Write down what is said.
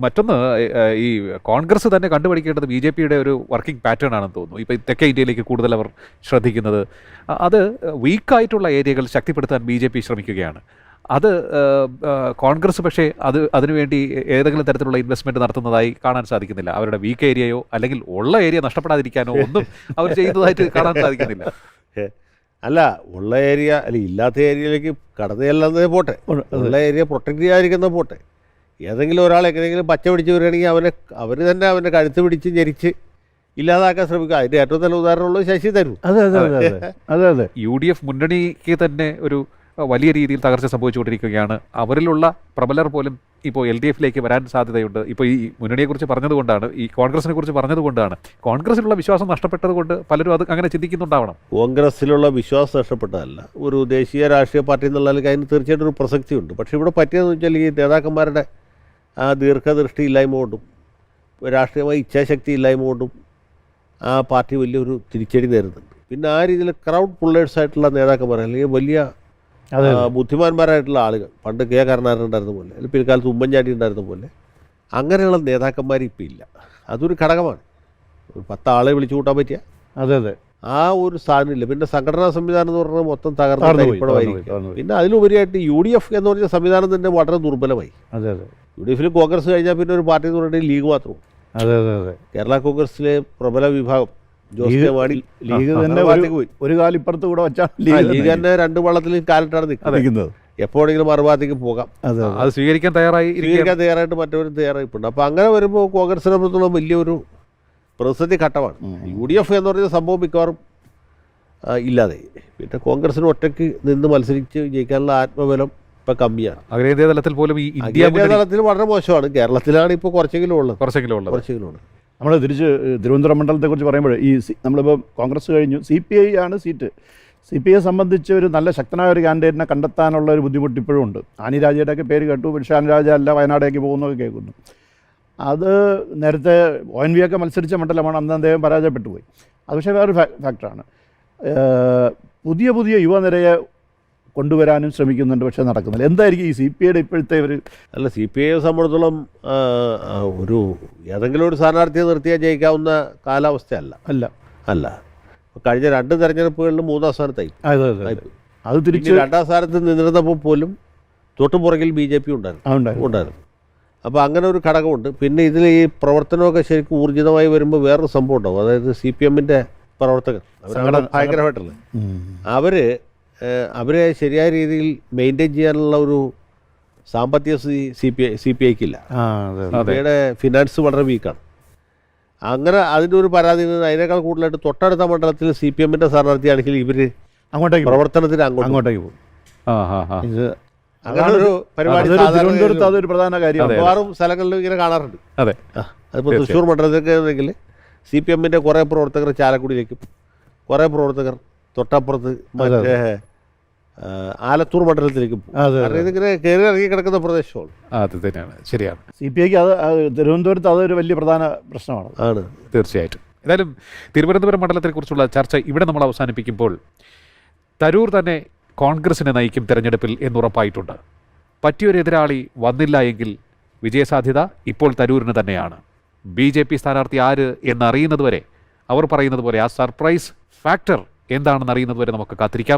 മറ്റൊന്ന് ഈ കോൺഗ്രസ് തന്നെ കണ്ടുപിടിക്കേണ്ടത് ബി ജെ പിയുടെ ഒരു വർക്കിംഗ് പാറ്റേൺ ആണെന്ന് തോന്നുന്നു. ഇപ്പോൾ തെക്കേ ഇന്ത്യയിലേക്ക് കൂടുതൽ അവർ ശ്രദ്ധിക്കുന്നത്. അത് വീക്കായിട്ടുള്ള ഏരിയകൾ ശക്തിപ്പെടുത്താൻ ബി ജെ പി ശ്രമിക്കുകയാണ്. അത് കോൺഗ്രസ് പക്ഷേ അത് അതിനുവേണ്ടി ഏതെങ്കിലും തരത്തിലുള്ള ഇൻവെസ്റ്റ്മെന്റ് നടത്തുന്നതായി കാണാൻ സാധിക്കുന്നില്ല. അവരുടെ വീക്ക് ഏരിയയോ അല്ലെങ്കിൽ ഉള്ള ഏരിയ നഷ്ടപ്പെടാതിരിക്കാനോ ഒന്നും അവർ ചെയ്യുന്നതായിട്ട് കാണാൻ സാധിക്കുന്നില്ല. അല്ല ഉള്ള ഏരിയ അല്ലെങ്കിൽ ഇല്ലാത്ത ഏരിയയിലേക്ക് കടന്നു ചെല്ലുന്നത് പോട്ടെ. ഉള്ള- ഏരിയ പ്രൊട്ടക്റ്റ് ചെയ്യാതിരിക്കുന്ന പോട്ടെ. ഏതെങ്കിലും ഒരാൾ എങ്ങനെയെങ്കിലും പച്ച പിടിച്ച് വരികയാണെങ്കിൽ അവനെ അവർ തന്നെ അവന്റെ കഴുത്ത് പിടിച്ച് ഞെരിച്ച് ഇല്ലാതാക്കാൻ ശ്രമിക്കുക. അതിന്റെ ഏറ്റവും നല്ല ഉദാഹരണമുള്ളത് ശശി തരൂർ. അതെ അതെ അതെ അതെ. അതെ അതെ. യു ഡി എഫ് മുന്നണിക്ക് തന്നെ ഒരു വലിയ രീതിയിൽ തകർച്ച സംഭവിച്ചുകൊണ്ടിരിക്കുകയാണ്. അവരിലുള്ള പ്രബലർ പോലും ഇപ്പോൾ എൽ ഡി എഫിലേക്ക് വരാൻ സാധ്യതയുണ്ട്. ഇപ്പോൾ ഈ മുന്നണിയെക്കുറിച്ച് പറഞ്ഞതുകൊണ്ടാണ് ഈ കോൺഗ്രസിനെ കുറിച്ച് പറഞ്ഞതുകൊണ്ടാണ്. കോൺഗ്രസിലുള്ള വിശ്വാസം നഷ്ടപ്പെട്ടതുകൊണ്ട് പലരും അത് അങ്ങനെ ചിന്തിക്കുന്നുണ്ടാവണം. കോൺഗ്രസിലുള്ള വിശ്വാസം നഷ്ടപ്പെട്ടതല്ല. ഒരു ദേശീയ രാഷ്ട്രീയ പാർട്ടി എന്നുള്ളതിൽ അതിന് തീർച്ചയായിട്ടും ഒരു പ്രസക്തിയുണ്ട്. പക്ഷേ ഇവിടെ പറ്റിയതെന്ന് വെച്ചാൽ ഈ നേതാക്കന്മാരുടെ ആ ദീർഘദൃഷ്ടി ഇല്ലായ്മ കൊണ്ടും രാഷ്ട്രീയമായ ഇച്ഛാശക്തി ഇല്ലായ്മ കൊണ്ടും ആ പാർട്ടി വലിയൊരു തിരിച്ചടി നേരിടുന്നുണ്ട്. പിന്നെ ആ രീതിയിൽ ക്രൗഡ് പുള്ളേഴ്സ് ആയിട്ടുള്ള നേതാക്കന്മാർ അല്ലെങ്കിൽ വലിയ ബുദ്ധിമാന്മാരായിട്ടുള്ള ആളുകൾ പണ്ട് കെ കരുണാകരൻ ഉണ്ടായിരുന്ന പോലെ അല്ലെങ്കിൽ പിൽക്കാലത്ത് ഉമ്മൻചാണ്ടി ഉണ്ടായിരുന്ന പോലെ അങ്ങനെയുള്ള നേതാക്കന്മാർ ഇപ്പം ഇല്ല. അതൊരു ഘടകമാണ്. ഒരു പത്താളെ വിളിച്ചു കൂട്ടാൻ പറ്റിയ. അതെ അതെ. ആ ഒരു സാധനം ഇല്ല പിന്നെ സംഘടനാ സംവിധാനം എന്ന് പറഞ്ഞാൽ മൊത്തം തകർന്നു പിന്നെ അതിലുപരിയായിട്ട് യു ഡി എഫ് എന്ന് പറഞ്ഞ സംവിധാനം തന്നെ വളരെ ദുർബലമായി. അതെ അതെ. യു ഡി എഫിൽ കോൺഗ്രസ് കഴിഞ്ഞാൽ പിന്നെ ഒരു പാർട്ടി എന്ന് പറഞ്ഞിട്ട് ലീഗ് മാത്രം. അതെ അതെ അതെ. കേരള കോൺഗ്രസിലെ പ്രബല വിഭാഗം ജോസ് ലീഗ് തന്നെ പോയി. ഒരു കാലം ഇപ്പുറത്ത് കാലിപ്പുറത്ത് കൂടെ വെച്ചാൽ ലീഗ് തന്നെ. രണ്ട് വള്ളത്തിൽ കാലിട്ടാണ് നിൽക്കുന്നത് എപ്പോഴെങ്കിലും മറുപാത്തേക്ക് പോകാം. അതെ സ്വീകരിക്കാൻ തയ്യാറായി. സ്വീകരിക്കാൻ തയ്യാറായിട്ട് മറ്റവരും തയ്യാറായിട്ടുണ്ട് അപ്പോൾ അങ്ങനെ വരുമ്പോൾ കോൺഗ്രസിനെ സംബന്ധിച്ചുള്ള വലിയൊരു പ്രതിസന്ധി ഘട്ടമാണ്. യു ഡി എഫ് എന്ന് പറയുന്ന സംഭവം മിക്കവാറും ഇല്ലാതെ. പിന്നെ കോൺഗ്രസിന് ഒറ്റയ്ക്ക് നിന്ന് മത്സരിച്ച് ജയിക്കാനുള്ള ആത്മബലം ഇപ്പം കമ്മിയാണ്. അഖിലേന്ത്യാ തലത്തിൽ പോലും ഈ ഇന്ത്യ അഖിലേന്ത്യാ തലത്തിൽ വളരെ മോശമാണ്. കേരളത്തിലാണ് ഇപ്പോൾ കുറച്ചെങ്കിലും ഉള്ളത്. കുറച്ചെങ്കിലും ഉള്ളത്. കുറച്ചെങ്കിലും ഉള്ളത്. നമ്മൾ തിരിച്ച് തിരുവനന്തപുരം മണ്ഡലത്തെക്കുറിച്ച് പറയുമ്പോൾ ഈ സി- നമ്മളിപ്പോൾ കോൺഗ്രസ് കഴിഞ്ഞു. സി പി ഐ ആണ് സീറ്റ്. സി പി ഐ സംബന്ധിച്ച് ഒരു നല്ല ശക്തനായ ഒരു കാൻഡിഡേറ്റിനെ കണ്ടെത്താനുള്ള ഒരു ബുദ്ധിമുട്ട് ഇപ്പോഴും ഉണ്ട്. ആനി രാജയുടെയൊക്കെ പേര് കേട്ടു. പക്ഷേ ആനി രാജ അല്ല വയനാടേക്ക് പോകുന്നൊക്കെ കേൾക്കുന്നു. അത് നേരത്തെ ഒ എൻ വി ഒക്കെ മത്സരിച്ച മണ്ഡലമാണ്. അന്ന് അദ്ദേഹം പരാജയപ്പെട്ടു പോയി. അത് പക്ഷേ വേറൊരു ഫാക്ടറാണ് പുതിയ പുതിയ യുവനിരയെ കൊണ്ടുവരാനും ശ്രമിക്കുന്നുണ്ട് പക്ഷേ നടക്കുന്നില്ല. എന്തായിരിക്കും ഈ സി പി ഐയുടെ ഇപ്പോഴത്തെ ഒരു അല്ല സി പി ഐയെ ആ, ഒരു ഏതെങ്കിലും ഒരു സ്ഥാനാർത്ഥിയെ നിർത്തിയാൽ ജയിക്കാവുന്ന കാലാവസ്ഥയല്ല. അല്ല. അല്ല. കഴിഞ്ഞ രണ്ട് തെരഞ്ഞെടുപ്പുകളിലും മൂന്നാം സ്ഥാനത്തായി. അതെ തിരിച്ച് രണ്ടാം സ്ഥാനത്ത് നിന്നിരുന്നപ്പോൾ പോലും തൊട്ടുപുറകിൽ ബി ജെ പി ഉണ്ടായിരുന്നു. ഉണ്ടായിരുന്നു. അപ്പോൾ അങ്ങനെ ഒരു ഘടകമുണ്ട്. പിന്നെ ഇതിൽ ഈ പ്രവർത്തനമൊക്കെ ശരിക്കും ഊർജിതമായി വരുമ്പോൾ വേറൊരു സംഭവം ഉണ്ടാവും. അതായത് സി പി എമ്മിന്റെ പ്രവർത്തകർ ഭയങ്കരമായിട്ടുള്ളത്. അവർ അവരെ ശരിയായ രീതിയിൽ മെയിന്റെയിൻ ചെയ്യാനുള്ള ഒരു സാമ്പത്തിക സ്ഥിതി C P I C P ഐക്കില്ല. അവയുടെ ഫിനാൻസ് വളരെ വീക്കാണ് അങ്ങനെ അതിന്റെ ഒരു പരാതി അതിനേക്കാൾ കൂടുതലായിട്ട് തൊട്ടടുത്ത മണ്ഡലത്തിൽ സി പി എമ്മിന്റെ സ്ഥാനാർത്ഥിയാണെങ്കിൽ ഇവർ അങ്ങോട്ടേക്ക്. പ്രവർത്തനത്തിന് അങ്ങോട്ടേക്ക് പോകും. ഇത് അങ്ങനെ ഒരു പരിപാടി അതൊരു സാധാരണ തിരുവനന്തപുരത്ത് അതൊരു പ്രധാന കാര്യമാണ് മിക്കവാറും സ്ഥലങ്ങളിലും ഇങ്ങനെ കാണാറുണ്ട്. അതെ. അതിപ്പോൾ തൃശ്ശൂർ മണ്ഡലത്തിലേക്ക് സി പി എമ്മിന്റെ കുറേ പ്രവർത്തകർ ചാലക്കുടിയിലേക്കും കുറേ പ്രവർത്തകർ തൊട്ടപ്പുറത്ത് മറ്റേ ആലത്തൂർ മണ്ഡലത്തിലേക്ക് പോകും. ഇതിങ്ങനെ കയറി ഇറങ്ങി കിടക്കുന്ന പ്രദേശമാണ്. അത് തന്നെയാണ്. ശരിയാണ്. സി പി ഐക്ക് അത് തിരുവനന്തപുരത്ത് അതൊരു വലിയ പ്രധാന പ്രശ്നമാണ്. ആണ് തീർച്ചയായിട്ടും. ഏതായാലും തിരുവനന്തപുരം മണ്ഡലത്തെക്കുറിച്ചുള്ള ചർച്ച ഇവിടെ നമ്മൾ അവസാനിപ്പിക്കുമ്പോൾ തരൂർ തന്നെ കോൺഗ്രസിനെ നയിക്കും തെരഞ്ഞെടുപ്പിൽ എന്നുറപ്പായിട്ടുണ്ട് പറ്റിയൊരു എതിരാളി വന്നില്ല എങ്കിൽ വിജയസാധ്യത ഇപ്പോൾ തരൂരിന് തന്നെയാണ്. ബി ജെ പി സ്ഥാനാർത്ഥി ആര് എന്നറിയുന്നതുവരെ അവർ പറയുന്നത് പോലെ ആ സർപ്രൈസ് ഫാക്ടർ എന്താണെന്ന് അറിയുന്നതുവരെ നമുക്ക് കാത്തിരിക്കാം.